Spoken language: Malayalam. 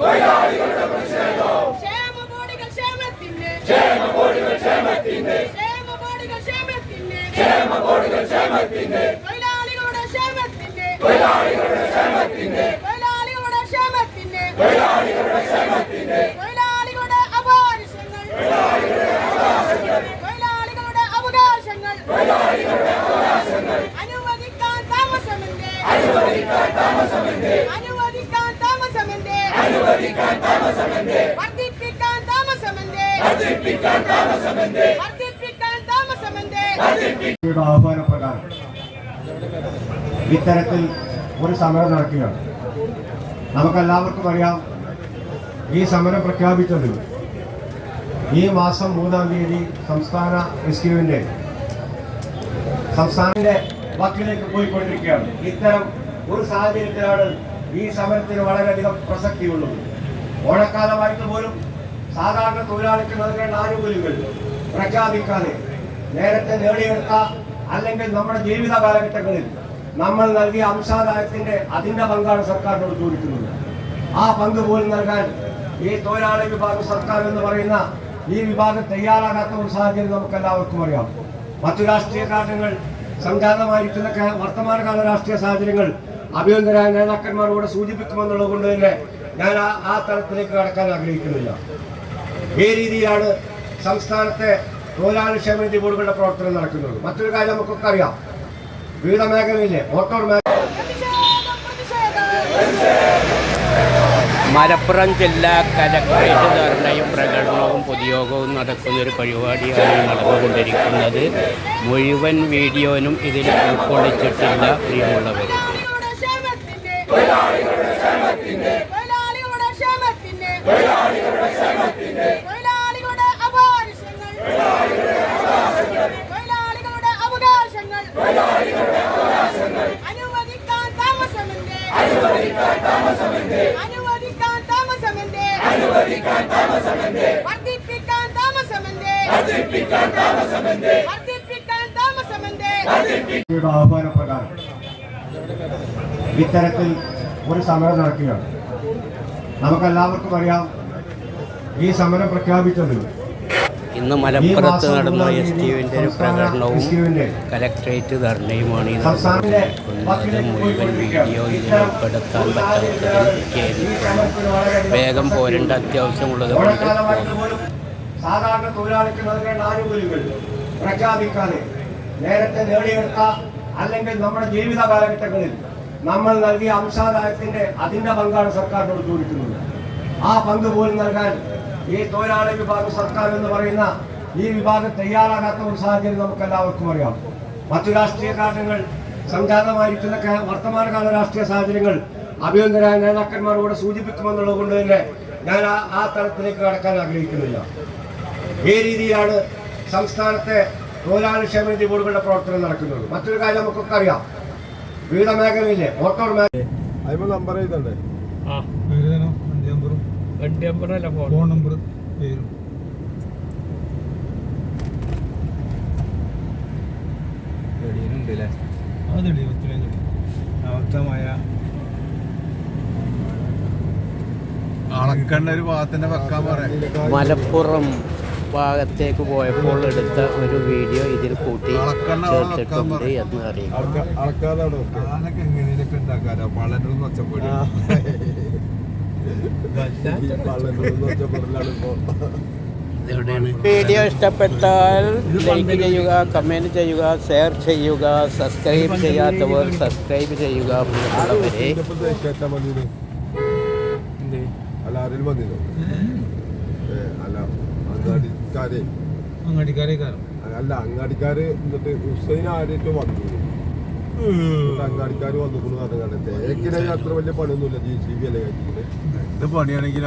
തൊഴിലാളികളുടെ പ്രതിഷേധം ക്ഷേമബോഡികൾ ക്ഷേമത്തിന് ക്ഷേമബോഡികൾ ക്ഷേമത്തിന് തൊഴിലാളികളുടെ ക്ഷേമത്തിന് തൊഴിലാളികളുടെ ക്ഷേമത്തിന് തൊഴിലാളികളുടെ അപാരിശങ്ങൾ തൊഴിലാളികളുടെ അവകാശങ്ങൾ അനുവദിക്കാൻ താമസമെന്തേ അനുവദിക്കാൻ താമസമെന്തേ? വർദ്ധിപ്പിക്കാൻ താമസമെന്തേ? വർദ്ധിപ്പിക്കാൻ താമസമെന്തേ? യുടെ ആഹ്വാനപ്രകാരം ഇത്തരത്തിൽ ഒരു സമരം നടക്കുകയാണ്. നമുക്കെല്ലാവർക്കും അറിയാം ഈ സമരം പ്രഖ്യാപിച്ചത് ഈ മാസം മൂന്നാം തീയതി സംസ്ഥാന എസ് ക്യുവിന്റെ സംസ്ഥാനത്തിന്റെ വക്കിലേക്ക് പോയിക്കൊണ്ടിരിക്കുകയാണ്. ഇത്തരം ഒരു സാഹചര്യത്തിലാണ് ഈ സമരത്തിന് വളരെയധികം പ്രസക്തിയുള്ളത്. ഓണക്കാലമായിട്ട് പോലും സാധാരണ തൊഴിലാളിക്ക് നൽകേണ്ട ആനുകൂല്യങ്ങൾ പ്രഖ്യാപിക്കാതെ നേരത്തെ നേടിയെടുത്ത അല്ലെങ്കിൽ നമ്മുടെ ജീവിത കാലഘട്ടങ്ങളിൽ നമ്മൾ നൽകിയ അംശാദായത്തിന്റെ അതിന്റെ പങ്കാണ് സർക്കാരിനോട് ചോദിക്കുന്നത്. ആ പങ്ക് പോലും നൽകാൻ ഈ തൊഴിലാളി വിഭാഗം സർക്കാർ എന്ന് പറയുന്ന ഈ വിഭാഗം തയ്യാറാകാത്ത ഒരു സാഹചര്യം നമുക്ക് എല്ലാവർക്കും അറിയാം. മറ്റു രാഷ്ട്രീയ കാരണങ്ങൾ സംജാതമായിരിക്കുന്ന വർത്തമാനകാല രാഷ്ട്രീയ സാഹചര്യങ്ങൾ അഭ്യന്തരായ നേതാക്കന്മാരോട് സൂചിപ്പിക്കുമെന്നുള്ളത് കൊണ്ട് തന്നെ ഞാൻ ആ ആ തലത്തിലേക്ക് കടക്കാൻ ആഗ്രഹിക്കുന്നില്ല. ഈ രീതിയിലാണ് സംസ്ഥാനത്തെ തൊഴിലാളി ക്ഷേമനിധി ബോർഡുകളുടെ പ്രവർത്തനം നടക്കുന്നത്. മറ്റൊരു കാര്യം നമുക്കൊക്കെ അറിയാം. വിവിധ മേഖലയിലെ മോട്ടോർ മലപ്പുറം ജില്ലാ കലക്ടറേറ്റ് ധർണയും പ്രകടനവും പൊതുയോഗവും നടക്കുന്ന ഒരു പരിപാടിയാണ് നടന്നുകൊണ്ടിരിക്കുന്നത്. മുഴുവൻ വീഡിയോനും ഇതിൽ ഉൾക്കൊള്ളിച്ചിട്ടില്ല പ്രിയമുള്ളവർ തൊഴിലാളികളുടെ ക്ഷേമത്തിന് തൊഴിലാളികളുടെ ക്ഷേമത്തിന് തൊഴിലാളികളുടെ ക്ഷേമത്തിന്റെ തൊഴിലാളികളുടെ അവകാശങ്ങൾ അനുവദിക്കാൻ താമസമെന്തേ അനുവദിക്കാൻ താമസമെന്തേ വർദ്ധിപ്പിക്കാൻ താമസമെന്തേ വർദ്ധിപ്പിക്കാൻ താമസമെന്തേ യുടെ ആഹ്വാനപ്രകാരം ഇത്തരത്തിൽ ഒരു സമരം നടക്കുകയാണ് നമുക്കെല്ലാവർക്കും അറിയാം ഈ സമരം പ്രഖ്യാപിച്ചത് ഇന്ന് മലപ്പുറത്ത് നടന്ന എസ് ടി യുവിന്റെ ഒരു പ്രകടനവും കലക്ട്രേറ്റ് ധർണയുമാണ് ഈ സംസ്ഥാനത്തിന്റെ മുഴുവൻ. വീഡിയോ ഒരു പറ്റാത്തതിൽ ഖേദിക്കുന്നു വേഗം പോരേണ്ട. അത്യാവശ്യമുള്ളത് കൊണ്ട് സാധാരണ തൊഴിലാളിക്ക് നൽകേണ്ട ആനുകൂല്യങ്ങൾ പ്രഖ്യാപിക്കാതെ നേരത്തെ നേടിയെടുത്ത അല്ലെങ്കിൽ നമ്മുടെ ജീവിത കാലഘട്ടങ്ങളിൽ നമ്മൾ നൽകിയ അംശാദായത്തിന്റെ അതിന്റെ പങ്കാണ് സർക്കാരിനോട് ചോദിക്കുന്നത്. ആ പങ്ക് പോലും നൽകാൻ ഈ തൊഴിലാളി വിഭാഗം സർക്കാർ എന്ന് പറയുന്ന ഈ വിഭാഗം തയ്യാറാകാത്ത ഒരു സാഹചര്യം നമുക്ക് എല്ലാവർക്കും അറിയാം. മറ്റു രാഷ്ട്രീയ കാരണങ്ങൾ സംജാതമായിരിക്കുന്ന വർത്തമാനകാല രാഷ്ട്രീയ സാഹചര്യങ്ങൾ അഭ്യന്തരായ നേതാക്കന്മാരോട് സൂചിപ്പിക്കുമെന്നുള്ളത് കൊണ്ട് തന്നെ ഞാൻ ആ തലത്തിലേക്ക് കടക്കാൻ ആഗ്രഹിക്കുന്നില്ല. ഈ രീതിയിലാണ് സംസ്ഥാനത്തെ തൊഴിലാളി ക്ഷേമനിധി ബോർഡുകളുടെ പ്രവർത്തനം നടക്കുന്നത് മറ്റൊരു കാര്യം നമുക്കൊക്കെ അറിയാം വിവിധ മേഖലയിലെ മോട്ടോർ മേഖല നമ്പർ എഴുതണ്ടേ? വണ്ടി ഫോൺ നമ്പർ പേരും. ഉണ്ടല്ലേ അതടി ഒത്തിരി അവസ്ഥമായ അളക്കണ്ട ഒരു ഭാഗത്തന്നെ വെക്കാൻ പറയാം മലപ്പുറം. ഭാഗത്തേക്ക് പോയപ്പോൾ എടുത്ത ഒരു വീഡിയോ ഇതിൽ കൂട്ടി ചേർത്തിട്ടുണ്ട്. എന്ന് അറിയാം വീഡിയോ ഇഷ്ടപ്പെട്ടാൽ ലൈക്ക് ചെയ്യുക കമന്റ് ചെയ്യുക ഷെയർ ചെയ്യുക സബ്സ്ക്രൈബ് ചെയ്യാത്തവർ സബ്സ്ക്രൈബ് ചെയ്യുക പ്രിയമുള്ളവരെ അല്ല ആരെങ്കിലും വന്നിരുന്നു? അങ്ങാടിക്കാരെ അങ്ങാടിക്കാരെ അല്ല അങ്ങാടിക്കാര് എന്നിട്ട് ഹുസൈൻ ആരായിട്ട് വന്നു? അങ്ങാടിക്കാര് വന്നു പറഞ്ഞാൽ തേക്കിനെ അത്ര വലിയ പണിയൊന്നുമില്ല ജി സി ബി അല്ലേ പണിയാണെങ്കിൽ